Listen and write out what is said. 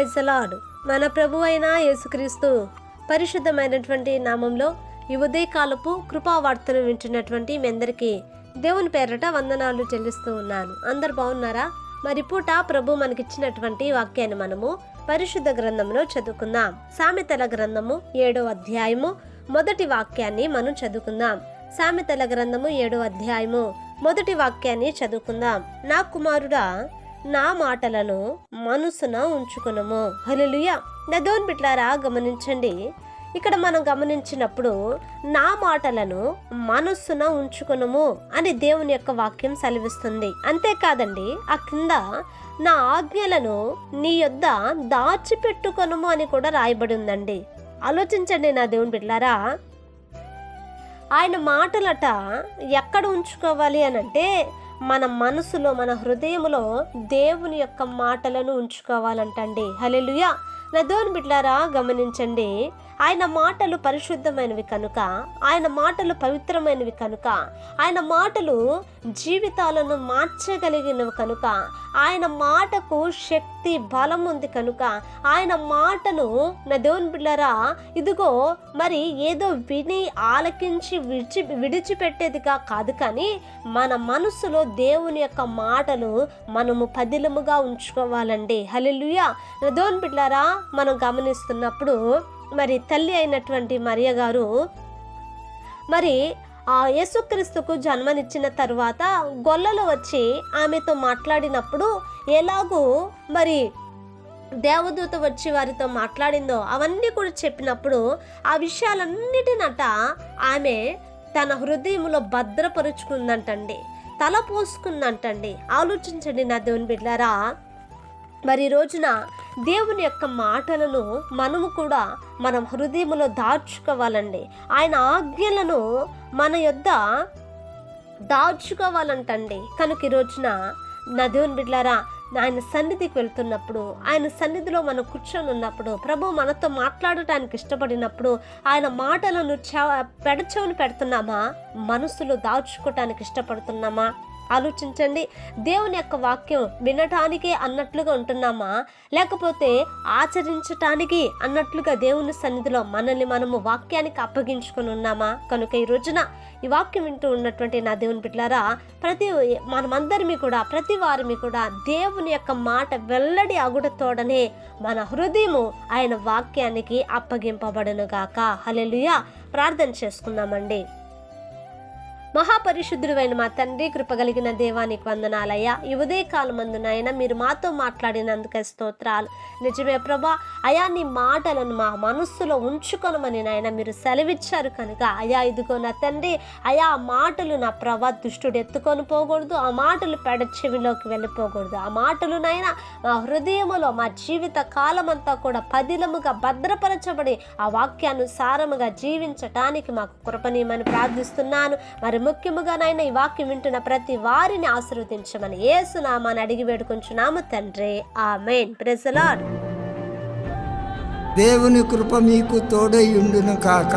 ప్రైజలాడు. మన ప్రభు అయిన యేసుక్రీస్తు పరిశుద్ధమైనటువంటి నామంలో ఈ ఉదయకాలపు కృపావార్తను వింటున్నటువంటి మీ అందరికీ దేవుని పేరట వందనాలు చెల్లిస్తూ ఉన్నాను. అందరు బాగున్నారా? మరి పూట ప్రభు మనకిచ్చినటువంటి వాక్యాన్ని మనము పరిశుద్ధ గ్రంథంలో చదువుకుందాం. సామెతల గ్రంథము ఏడో అధ్యాయము మొదటి వాక్యాన్ని మనం చదువుకుందాం. సామెతల గ్రంథము ఏడో అధ్యాయము మొదటి వాక్యాన్ని చదువుకుందాం. నా కుమారుడా నా మాటలను మనసున ఉంచుకునము. హలలుయ నా బిట్లారా గమనించండి. ఇక్కడ మనం గమనించినప్పుడు నా మాటలను మనస్సున ఉంచుకునము అని దేవుని యొక్క వాక్యం సెలవిస్తుంది. అంతేకాదండి ఆ కింద నా ఆజ్ఞలను నీ యొద్ద దాచిపెట్టుకొనుము అని కూడా రాయబడి ఉందండి ఆలోచించండి నా దేవుని బిడ్డారా ఆయన మాటలట ఎక్కడ ఉంచుకోవాలి అని అంటే మన మనసులో మన హృదయంలో దేవుని యొక్క మాటలను ఉంచుకోవాలంటండి. హలెలుయా నా దేవుని బిడ్లారా గమనించండి. ఆయన మాటలు పరిశుద్ధమైనవి కనుక ఆయన మాటలు పవిత్రమైనవి కనుక ఆయన మాటలు జీవితాలను మార్చగలిగినవి కనుక ఆయన మాటకు శక్తి బలం ఉంది కనుక ఆయన మాటను నా దేవుని బిళ్ళరా ఇదిగో మరి ఏదో విని ఆలకించి విడిచి విడిచిపెట్టేదిగా కాదు కానీ మన మనసులో దేవుని యొక్క మాటలు మనము పదిలముగా ఉంచుకోవాలండి. హలెలుయా నా దేవుని బిడ్డరా మనం గమనిస్తున్నప్పుడు మరి తల్లి అయినటువంటి మరియ గారు మరి యేసుక్రీస్తుకు జన్మనిచ్చిన తర్వాత గొల్లలు వచ్చి ఆమెతో మాట్లాడినప్పుడు ఎలాగూ మరి దేవదూత వచ్చి వారితో మాట్లాడిందో అవన్నీ కూడా చెప్పినప్పుడు ఆ విషయాలన్నిటినట ఆమె తన హృదయంలో భద్రపరుచుకుందంటండి తల పోసుకుందంటండి. ఆలోచించండి నా దేవుని బిడ్డారా మరి రోజున దేవుని యొక్క మాటలను మనము కూడా మనం హృదయంలో దాచుకోవాలండి. ఆయన ఆజ్ఞలను మన యొద్ద దాచుకోవాలంటండి. కనుక ఈ రోజున నా దేవుని బిడ్లారా ఆయన సన్నిధికి వెళ్తున్నప్పుడు ఆయన సన్నిధిలో మనం కూర్చొని ఉన్నప్పుడు ప్రభు మనతో మాట్లాడటానికి ఇష్టపడినప్పుడు ఆయన మాటలను చ పెడచవని పెడుతున్నామా? మనసులో దాచుకోవటానికి ఇష్టపడుతున్నామా? ఆలోచించండి. దేవుని యొక్క వాక్యం వినటానికే అన్నట్లుగా ఉంటున్నామా? లేకపోతే ఆచరించటానికి అన్నట్లుగా దేవుని సన్నిధిలో మనల్ని మనము వాక్యానికి అప్పగించుకొని ఉన్నామా? కనుక ఈ రోజున ఈ వాక్యం వింటూ ఉన్నటువంటి నా దేవుని బిడ్డలారా ప్రతి మనమందరిమి కూడా ప్రతి వారిమి కూడా దేవుని యొక్క మాట వెల్లడి అగుడతోడనే మన హృదయము ఆయన వాక్యానికి అప్పగింపబడనుగాక గాక. ప్రార్థన చేసుకుందామండి. మహాపరిశుద్ధుడైన మా తండ్రి కృపగలిగిన దేవానికి వందనాలయ్యా. ఈ ఉదయకాలమందునైన మీరు మాతో మాట్లాడినందుకే స్తోత్రాలు. నిజమే ప్రభా అయా నీ మాటలను మా మనస్సులో ఉంచుకొనమని నాయన మీరు సెలవిచ్చారు కనుక అయా ఇదిగో నా తండ్రి అయా ఆ మాటలు నా ప్రభా దుష్టుడు ఎత్తుకొని పోకూడదు ఆ మాటలు పెడ చెవిలోకి వెళ్ళిపోకూడదు. ఆ మాటలు నాయన మా హృదయములో మా జీవిత కాలమంతా కూడా పదిలముగా భద్రపరచబడి ఆ వాక్యానుసారముగా జీవించటానికి మాకు కృపనీయమని ప్రార్థిస్తున్నాను. మరి ముఖ్యముగా నాయన ఈ వాక్యం వింటున్న ప్రతి వారిని ఆశీర్వదించమని ఏసునామాని అడిగి వేడుకుంటున్నాము తండ్రి. ఆమెన్. ప్రెజలాడ్ దేవుని కృప మీకు తోడై ఉండును కాక.